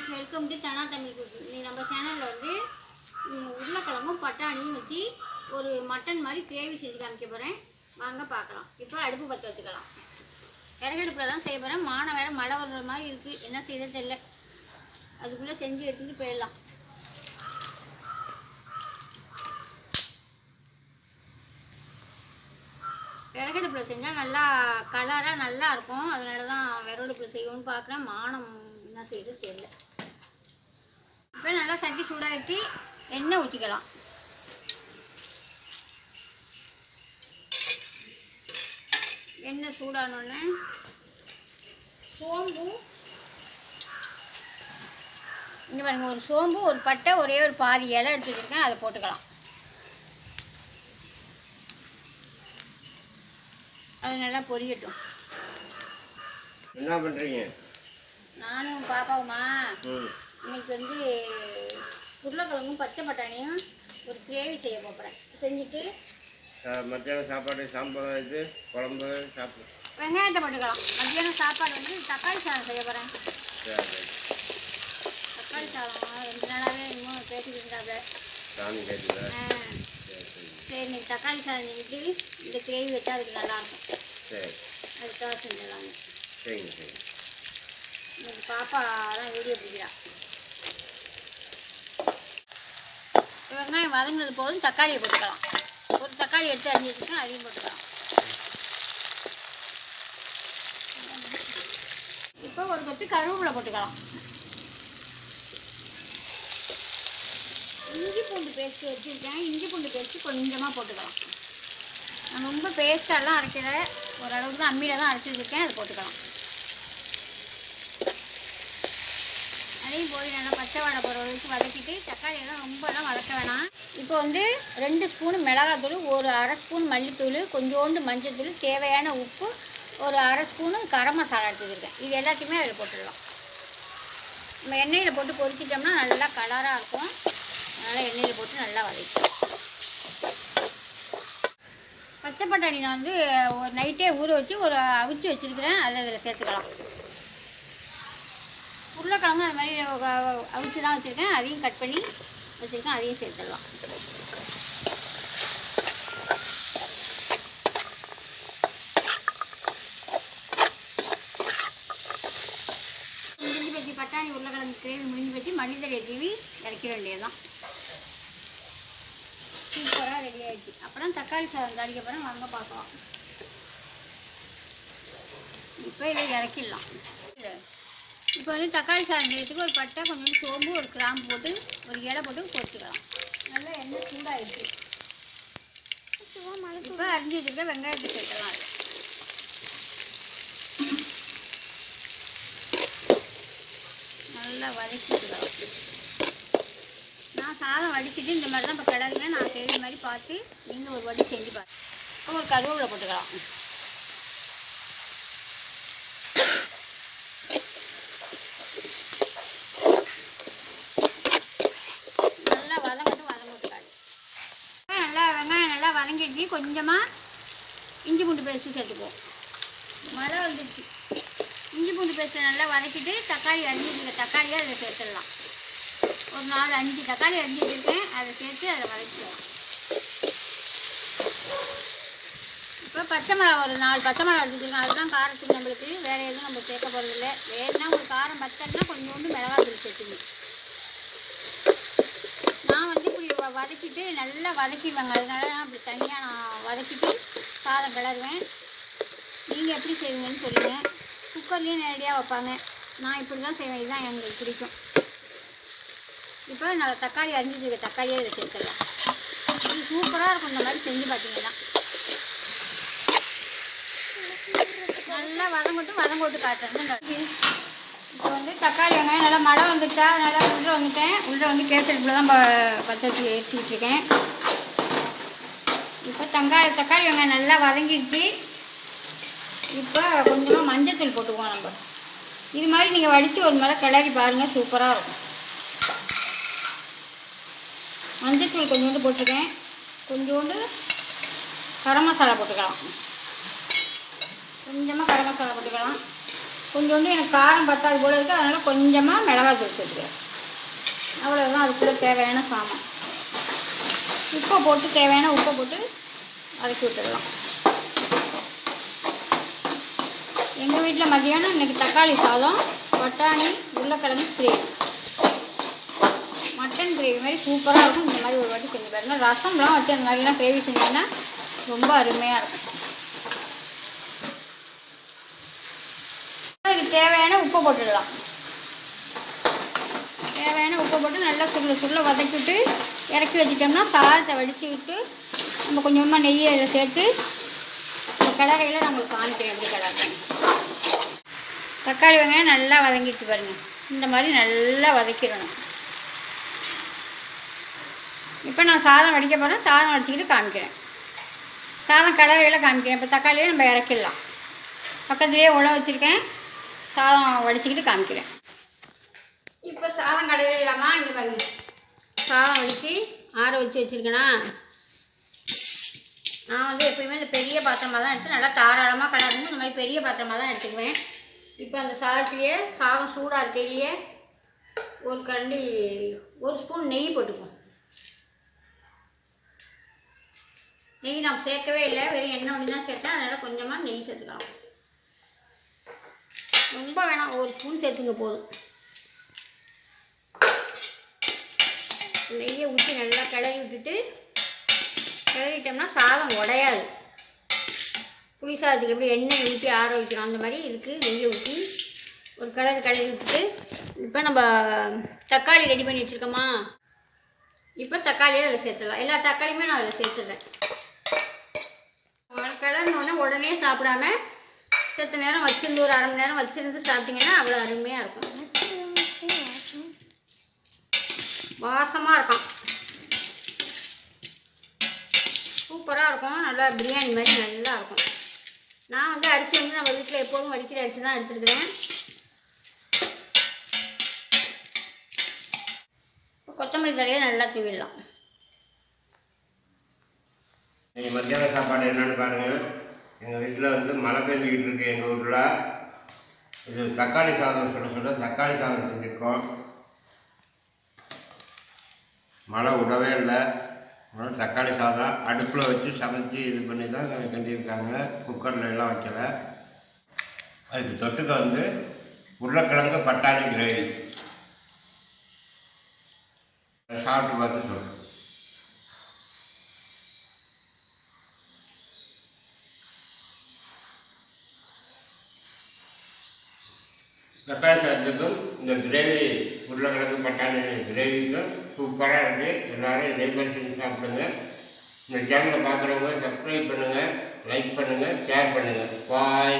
Friends welcome to Dhana Tamil cooking நம்ம சேனலில் வந்து உருளைக்கிழங்கும் பட்டாணியும் வச்சு ஒரு மட்டன் மாதிரி கிரேவி செஞ்சு காமிக்க போகிறேன் வாங்க பார்க்கலாம். இப்போ அடுப்பு பற்ற வச்சுக்கலாம். விறகடுப்பில் தான் செய்ய போகிறேன் மானம் வேறு மழை வர்ற மாதிரி இருக்குது என்ன செய்யறது தெரியல. அதுக்குள்ளே செஞ்சு எடுத்துகிட்டு போயிடலாம். விறகடுப்பில் செஞ்சால் நல்லா கலராக நல்லா இருக்கும். அதனால தான் விறகடுப்பில் செய்யணும்னு பார்க்குறேன். மானம் என்ன செய்யுது தெரியல. நல்லா சட்டி சூடாகிடுச்சு எண்ணெய் ஊற்றிக்கலாம் எண்ணெய் சூடானோடனே சோம்பு இங்கே பாருங்க ஒரு சோம்பு ஒரு பட்டை ஒரே ஒரு பாதி இலை எடுத்து வச்சுருக்கேன் அதை போட்டுக்கலாம். அது நல்லா பொரியட்டும். என்ன பண்ணுறீங்க நானும் பாப்பாவுமா இன்னைக்கு வந்து உருளைக்கிழங்கும் பச்சை பட்டாணியும் ஒரு கிரேவி செய்ய போகிறேன் செஞ்சுட்டு மத்தியானம் சாப்பாடு சாம்பார் இது குழம்பு சாப்பிடு. வெங்காயத்தை போட்டுக்கலாம். மத்தியானம் சாப்பாடு வந்து தக்காளி சாதம் செய்ய போகிறேன் தக்காளி சாதம் ரெண்டு நாளாகவே இன்னும் பேசிக்கிட்டு இருந்தாங்க சரி இன்னைக்கு தக்காளி சாதம் செஞ்சுட்டு இந்த கிரேவி வச்சா அதுக்கு நல்லாயிருக்கும். சரி. அதுக்காக செஞ்சிடலாங்க சரிங்க சரி பாப்பா தான் வீடியோ பிடிக்கிறா. வெங்காயம் வதங்கினது போதும் தக்காளியை போட்டுக்கலாம். ஒரு தக்காளி எடுத்து அரிஞ்சு வச்சுருக்கேன் அதையும் போட்டுக்கலாம். இப்போ ஒரு கொத்து கருவேப்பிலை போட்டுக்கலாம். இஞ்சி பூண்டு பேஸ்ட் வச்சுருக்கேன். இஞ்சி பூண்டு பேஸ்ட்டு கொஞ்சமாக போட்டுக்கலாம். நான் ரொம்ப பேஸ்டெல்லாம் அரைக்கல. ஓரளவுக்கு தான் அம்மியில் தான் அரைச்சி வச்சுருக்கேன் அதை போட்டுக்கலாம். அதையும் போய் நல்லா பச்சை வாடை போகிற வரைக்கும் வதக்கிட்டு தக்காளி இப்போ வந்து ரெண்டு ஸ்பூன் மிளகாத்தூள் ஒரு அரை ஸ்பூன் மல்லித்தூள் கொஞ்சோண்டு மஞ்சள்தூள் தேவையான உப்பு ஒரு அரை ஸ்பூனு கரம் மசாலா எடுத்துக்கிருக்கேன் இது எல்லாத்தையுமே அதில் போட்டுடலாம். நம்ம எண்ணெயில் போட்டு பொரிச்சிட்டோம்னா நல்லா கலராக இருக்கும். அதனால் எண்ணெயில் போட்டு நல்லா வதக்கிக்கலாம். பச்சை பட்டாணி நான் வந்து ஒரு நைட்டே ஊற வச்சு ஒரு அவிச்சு வச்சுருக்கிறேன். அதை அதில் சேர்த்துக்கலாம். உருளைக்கிழங்கு அது மாதிரி அவிச்சு தான் வச்சுருக்கேன். அதையும் கட் பண்ணி வச்சுருக்கேன் அதையும் சேர்த்துடலாம். முடிஞ்சு பற்றி பட்டாணி உருளைக்கிழங்கு கிரேவி முடிஞ்சு வச்சு மல்லித்தலையை தீவி இறக்க வேண்டியதுதான். சூப்பராக ரெடி ஆகிடுச்சு அப்புறம் தக்காளி சாதம் தாளிக்க போகிறேன் வாங்க பார்க்கலாம். இப்போ இதை இறக்கிடலாம். இப்போ வந்து தக்காளி சாதம் செய்யறதுக்கு ஒரு பட்டை கொஞ்சம் சோம்பு ஒரு கிராம்பு போட்டு ஒரு இலை போட்டு பொரிச்சுக்கலாம் நல்லா எண்ணெய் சூடாகிடுச்சு இப்போ அரிஞ்சு வச்சுருக்க வெங்காயத்தை சேர்க்கலாம். நல்லா வதக்கிக்கலாம். நான் சாதம் வடிச்சிட்டு இந்த மாதிரி தான் இப்போ கிடக்குல நான் செய்கிற மாதிரி பார்த்து நீங்கள் ஒரு வடி செஞ்சு இப்போ ஒரு கருவேப்பிலை போட்டுக்கலாம் நல்லா வதங்கட்டும் வதங்கட்டுக்காது நல்லா வெங்காயம் நல்லா வதங்கிடுச்சு கொஞ்சமாக இஞ்சி பூண்டு பேஸ்ட்டு சேர்த்துக்குவோம் மழை வந்துடுச்சு இஞ்சி பூண்டு பேஸ்ட்டை நல்லா வதக்கிட்டு தக்காளி அரிஞ்சிருக்க தக்காளியை அதில் சேர்த்துடலாம் ஒரு நாலு அஞ்சு தக்காளி அரிஞ்சு வச்சுருக்கேன் அதை சேர்த்து அதை வதக்கிடலாம் இப்போ பச்சை மிளகா ஒரு நாலு பச்சை மிளகா எடுத்துருக்கேன் அதுதான் காரத்துக்கு நம்மளுக்கு வேறு எதுவும் நம்ம சேர்க்க போகிறதில்ல வேணுன்னா உங்களுக்கு காரம் பத்தலைன்னா கொஞ்சோண்டு மிளகாத்தூள் சேர்த்துக்கணும் நான் வந்து இப்படி வ- வதக்கிட்டு நல்லா வதக்கிடுவேங்க. அதனால நான் அப்படி தனியாக நான் வதக்கிட்டு சாதம் கிளறுவேன். நீங்கள் எப்படி செய்வீங்கன்னு சொல்லுங்கள் குக்கர்லேயும் நேரடியாக வைப்பாங்க. நான் இப்படி தான் செய்வேன். இதுதான் எங்களுக்கு பிடிக்கும். இப்போ நான் தக்காளி அரிஞ்சிட்டு தக்காளியே இதை சேர்த்துடலாம். இது சூப்பராக இருக்கும் இந்த மாதிரி செஞ்சு பார்த்தீங்கன்னா. நல்லா வதங்கட்டும் வதங்க காட்டுறது இப்போ வந்து தக்காளி வெங்காயம் நல்லா மழை வந்துட்டா நல்லா உள்ளே வந்துட்டேன். உள்ளே வந்து கேசரிப்பில் தான் ப- பற்ற வச்சு ஏற்றி விட்டுருக்கேன் இப்போ தங்காய் தக்காளி வெங்காயம் நல்லா வதங்கிடுச்சு. இப்போ கொஞ்சமாக மஞ்சத்தூள் போட்டுக்குவோம் நம்ம. இது மாதிரி நீங்கள் வடித்து ஒரு முறை கிளறி பாருங்கள் சூப்பராக இருக்கும். மஞ்சத்தூள் கொஞ்சோண்டு போட்டிருக்கேன். கொஞ்சோண்டு கரம் மசாலா போட்டுக்கலாம். கொஞ்சமாக கரம் மசாலா போட்டுக்கலாம். கொஞ்சோண்டு எனக்கு காரம் பத்தாது போல் இருக்குது அதனால் கொஞ்சமாக மிளகாத்தூள் சேர்த்துக்கிறேன். அவ்வளோதான் அதுக்குள்ளே தேவையான சாமான். உப்பை போட்டு தேவையான உப்பை போட்டு வதக்கி விட்டுடலாம். எங்கள் வீட்டில் மதியானம் இன்னைக்கு தக்காளி சாதம் பட்டாணி உருளைக்கிழங்கு கிரேவி. மட்டன் கிரேவி மாதிரி சூப்பராக இருக்கும். இந்த மாதிரி ஒரு வாட்டி செஞ்சு பாருங்கள் ரசம்லாம் வச்சு அந்த மாதிரிலாம் கிரேவி செஞ்சோன்னா ரொம்ப அருமையாக இருக்கும் இதுக்கு தேவையான உப்பு போட்டுடலாம். தேவையான உப்பு போட்டு நல்லா சுருள சுருளை வதக்கிட்டு இறக்கி வச்சிட்டோம்னா சாதத்தை வடித்து விட்டு நம்ம கொஞ்சமாக நெய்யை அதில் சேர்த்து இந்த கிளறையில் நம்மளுக்கு காமிக்கிறேன் எப்படி கிளறேன் தக்காளி வெங்காயம் நல்லா வதங்கிட்டு பாருங்கள் இந்த மாதிரி நல்லா வதக்கிடணும். இப்போ நான் சாதம் வடிக்க போகிறேன் சாதம் வடிச்சிக்கிட்டு காமிக்கிறேன். சாதம் கடலையில் காமிக்கிறேன். இப்போ தக்காளியை நம்ம இறக்கிடலாம். பக்கத்துலேயே உழவு வச்சுருக்கேன். சாதம் வடிச்சுக்கிட்டு காமிக்கிறேன். இப்போ சாதம் கடையில் இல்லாமா இங்கே பாருங்க. சாதம் வடித்து ஆற வச்சு வச்சுருக்கேனா? நான் வந்து எப்பயுமே இந்த பெரிய பாத்திரமாக தான் எடுத்து நல்லா தாராளமாக கலரணும் இந்த மாதிரி பெரிய பாத்திரமாக தான் எடுத்துக்குவேன். இப்போ அந்த சாதத்துலேயே சாதம் சூடாக இருக்கையிலேயே ஒரு கண்டி ஒரு ஸ்பூன் நெய் போட்டுக்குவோம். நெய் நான் சேர்க்கவே இல்லை. வெறும் எண்ணெய் ஒன்று தான் சேர்த்தேன். அதனால் கொஞ்சமாக நெய் சேர்த்துக்கலாம். ரொம்ப வேணாம். ஒரு ஸ்பூன் சேர்த்துங்க போதும். நெய்யை ஊற்றி நல்லா கிளறி விட்டுட்டு கிளறிட்டோம்னா சாதம் உடையாது. புளி சாதத்துக்கு எப்படி எண்ணெய் ஊற்றி ஆற வைக்கிறோம் அந்த மாதிரி இருக்குது நெய்யை ஊற்றி ஒரு கலர் கிளறி விட்டுட்டு இப்போ நம்ம தக்காளி ரெடி பண்ணி வச்சுருக்கோமா? இப்போ தக்காளியை அதில் சேர்த்துடலாம். எல்லா தக்காளியுமே நான் அதில் சேர்த்துடுறேன். கலர்னு உடனே சாப்பிடாம சத்து நேரம் வச்சிருந்து ஒரு அரை மணி நேரம் வச்சிருந்து சாப்பிட்டீங்கன்னா அவ்வளோ அருமையாக இருக்கும். வாசமாக இருக்கும் சூப்பராக இருக்கும். நல்லா பிரியாணி மாதிரி நல்லா இருக்கும். நான் வந்து அரிசி வந்து நம்ம வீட்டில் எப்போதும் வடிக்கிற அரிசி தான் எடுத்துருக்குறேன். இப்போ கொத்தமல்லி தழையை நல்லா தூவிடலாம். மத்தியான சாப்பாடு என்னென்னு பாருங்கள் எங்கள் வீட்டில் வந்து மழை பெஞ்சிக்கிட்டு இருக்கு எங்கள் ஊரில். இது தக்காளி சாதம் சொல்ல சொல்ல தக்காளி சாதம் செஞ்சுருக்கோம். மழை விடவே இல்லை. தக்காளி சாதம் அடுப்பில் வச்சு சமைச்சு இது பண்ணி தான் கண்டியிருக்காங்க குக்கரில் எல்லாம் வைக்கலை. அதுக்கு தொட்டுக்க வந்து உருளைக்கிழங்கு பட்டாணி கிரேவி. தக்காளி இந்த கிரேவி உருளைக்கிழங்கு பட்டாணி கிரேவிக்கும் சூப்பராக இருக்குது எல்லோரும் இதே மாதிரி செஞ்சு சாப்பிடுங்க. இந்த சேனலை பார்க்குறவங்க சப்ஸ்கிரைப் பண்ணுங்கள் லைக் பண்ணுங்கள் ஷேர் பண்ணுங்கள் பாய்